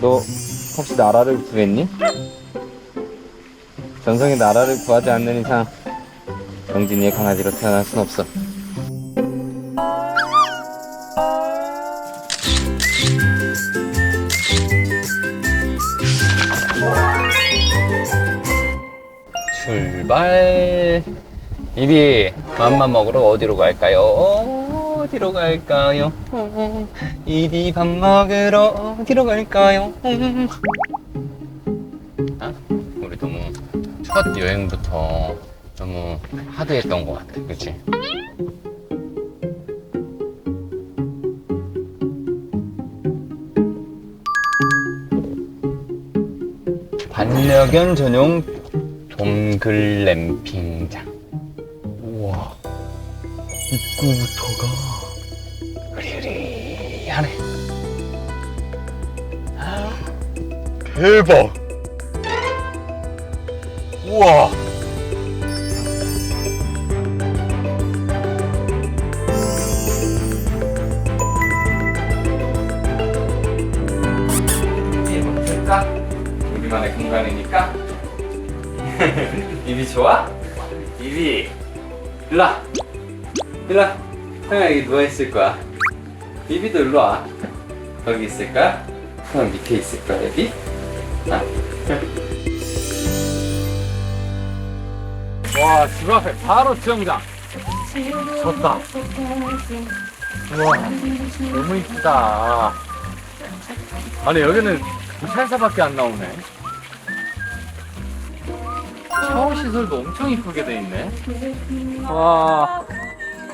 너 혹시 나라를 구했니? 전성이 나라를 구하지 않는 이상 영진이의 강아지로 태어날 순 없어. 출발. 이비 맘만 먹으러 어디로 갈까요? 어디로 갈까요? 이비 밥 먹으러 어디로 갈까요? 아, 우리 너무 첫 여행부터 너무 하드했던 것 같아, 그렇지? 반려견 전용 동글 램핑장. 우와, 입구부터가 으리으리하네. 대박! 우와! 볼까? 우리만의 공간이니까. 입이 좋아? 입이 일로와 일로와 형아 여기 누워있을 거야 입이도 일로와 여기 있을 거야? 형 밑에 있을 거야 입이? 아. 와, 집 앞에 바로 수영장. 좋다. 우와, 너무 이쁘다. 아니, 여기는 경찰서밖에 안 나오네. 샤워 시설도 엄청 이쁘게 돼 있네. 와,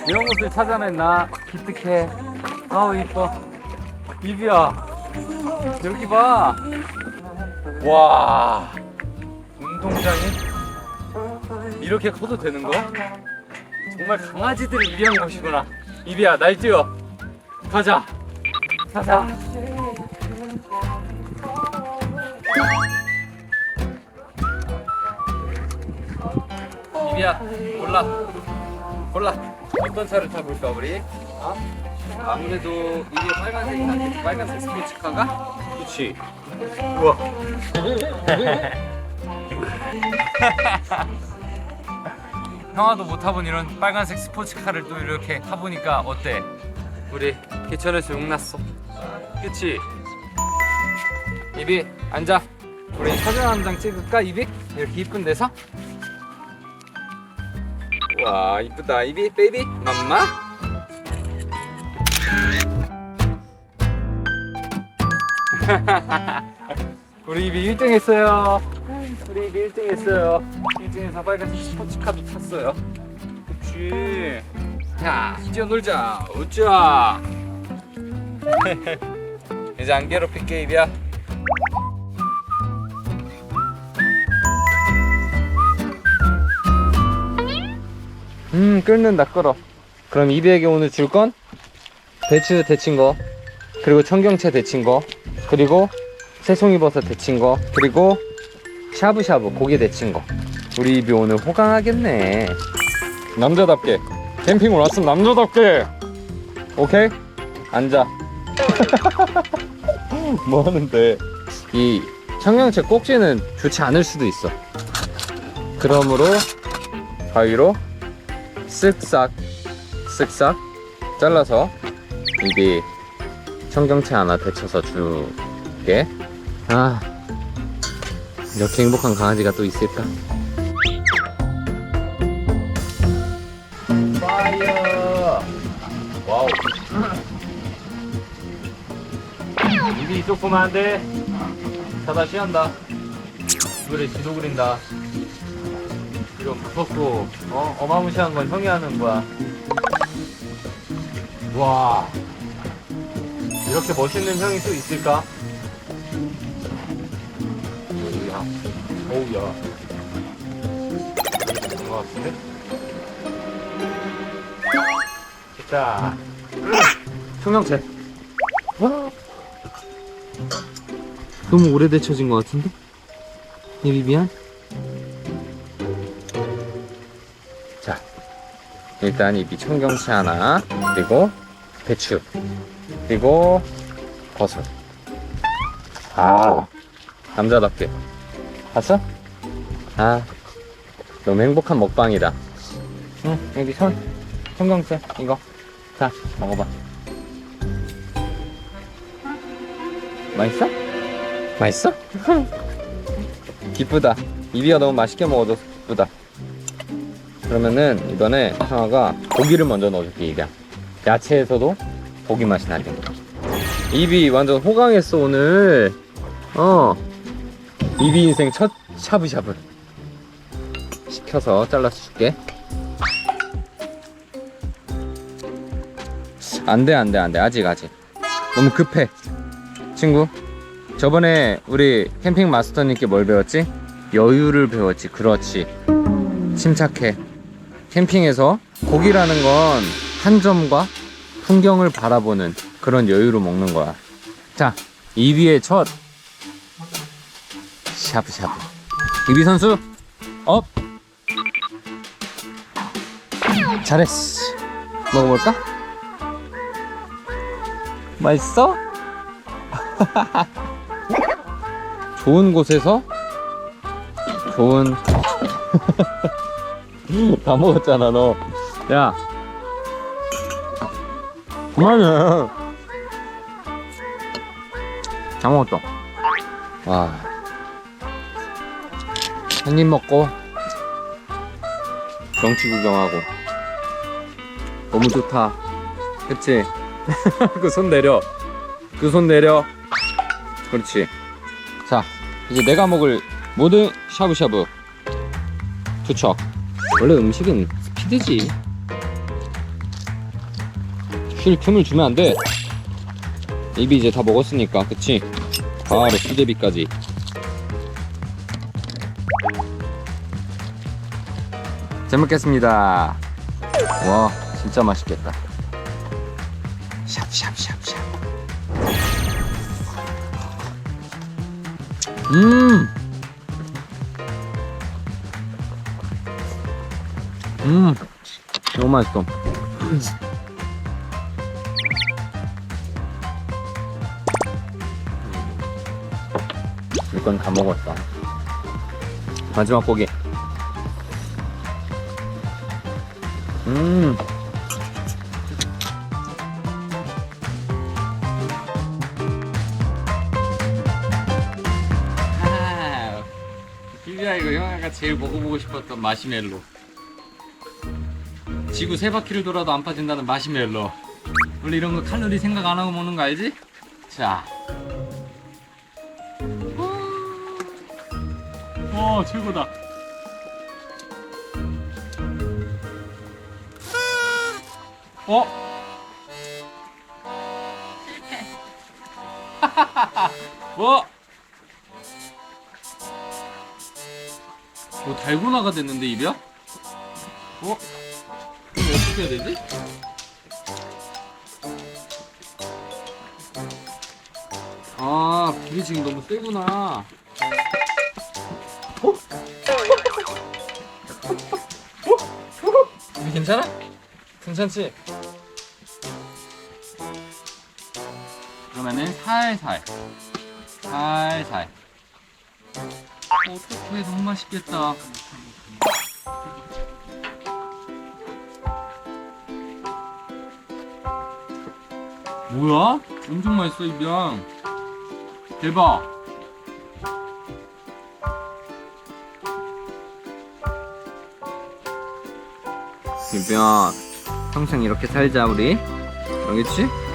이런 곳을 찾아냈나? 기특해. 아우, 이뻐. 이비야, 여기 봐. 와, 운동장이 이렇게 커도 되는 거? 정말 강아지들을 위한 곳이구나. 이비야, 날 뛰어. 가자. 가자. 이비야, 골라. 골라. 어떤 차를 타볼까 우리? 어? 아무래도 이게 빨간색이 낫겠지. 빨간색 스포츠카가? 그렇지. 우와. 형아도 못 타본 이런 빨간색 스포츠카를 또 이렇게 타보니까 어때? 우리 개천에서 용났어. 그치? 이비 앉아. 우리 사진 한 장 찍을까 이비? 이렇게 이쁜 데서? 와 이쁘다 이비 베이비 맘마 우리 이비 1등 했어요. 우리 이비 1등 했어요. 1등에서 빨간색 스포츠카도 탔어요. 그치? 자 뛰어놀자. 우짜 이제 안 괴롭힐게 이비야. 음 끓는다. 끓어. 그럼 이비에게 오늘 줄 건? 배추 데친 거. 그리고 청경채 데친 거 그리고 새송이버섯 데친 거 그리고 샤브샤브 고기 데친 거. 우리 이비 오늘 호강하겠네. 남자답게. 캠핑을 왔으면 남자답게. 오케이? 앉아. 뭐 하는데? 이 청경채 꼭지는 좋지 않을 수도 있어. 그러므로 가위로 쓱싹 쓱싹 잘라서 입이 청경채 하나 데쳐서 줄게. 아 이렇게 행복한 강아지가 또 있을까? 파이어 와우 입이 안돼. 자다 쉬한다. 그래 지도 그린다. 이런 무섭고 어? 어마무시한 건 형이 하는 거야. 와 이렇게 멋있는 형이 또 있을까? 어우야, 어우야. 그런 것 같은데? 자, 청경채. 와. 너무 오래 데쳐진 것 같은데? 이비 미안. 자, 일단 이 미청경채 하나, 그리고 배추, 그리고 버섯. 아 남자답게 봤어? 아 너무 행복한 먹방이다 응 여기 손 청경채 이거 자 먹어봐 맛있어? 맛있어? 기쁘다 이비가 너무 맛있게 먹어줘서 기쁘다 그러면은 이번에 상아가 고기를 먼저 넣어줄게 이비야 야채에서도 고기 맛이 나게 이비 완전 호강했어 오늘. 어. 이비 인생 첫 샤브샤브. 시켜서 잘라서 줄게. 안돼 안돼 안돼. 아직 아직. 너무 급해. 친구 저번에 우리 캠핑 마스터님께 뭘 배웠지? 여유를 배웠지. 그렇지. 침착해. 캠핑에서 고기라는 건 한 점과 풍경을 바라보는 그런 여유로 먹는 거야. 자 2위의 첫 샤브샤브. 이비 선수 업! 잘했어. 먹어볼까? 맛있어? 좋은 곳에서 좋은 다 먹었잖아 너 야 그만해. 다 먹었어 와. 한 입 먹고 경치 구경하고. 너무 좋다. 그치? 그 손 내려. 그 손 내려. 그렇지. 자 이제 내가 먹을 모든 샤브샤브 투척. 원래 음식은 스피드지 쉴 틈을 주면 안돼 입이 이제 다 먹었으니까 그치 바로 수제비까지 잘 먹겠습니다 와 진짜 맛있겠다 샵샵샵샵 음. 음. 너무 맛있어. 이건 다 먹었어. 마지막 고기. 음. 아, 비비야 이거 형아가 제일 먹어보고 싶었던 마시멜로. 지구 세 바퀴를 돌아도 안 빠진다는 마시멜로. 원래 이런 거 칼로리 생각 안 하고 먹는 거 알지? 자. 와 최고다. 어? 뭐? 뭐 달고나가 됐는데 입이야? 어? 그럼 어떻게 해야 되지? 아 불이 지금 너무 세구나 괜찮아? 괜찮지? 그러면은 살살 살살 어떡해 너무 맛있겠다 뭐야? 엄청 맛있어 이병 대박 이병 평생 이렇게 살자 우리 알겠지?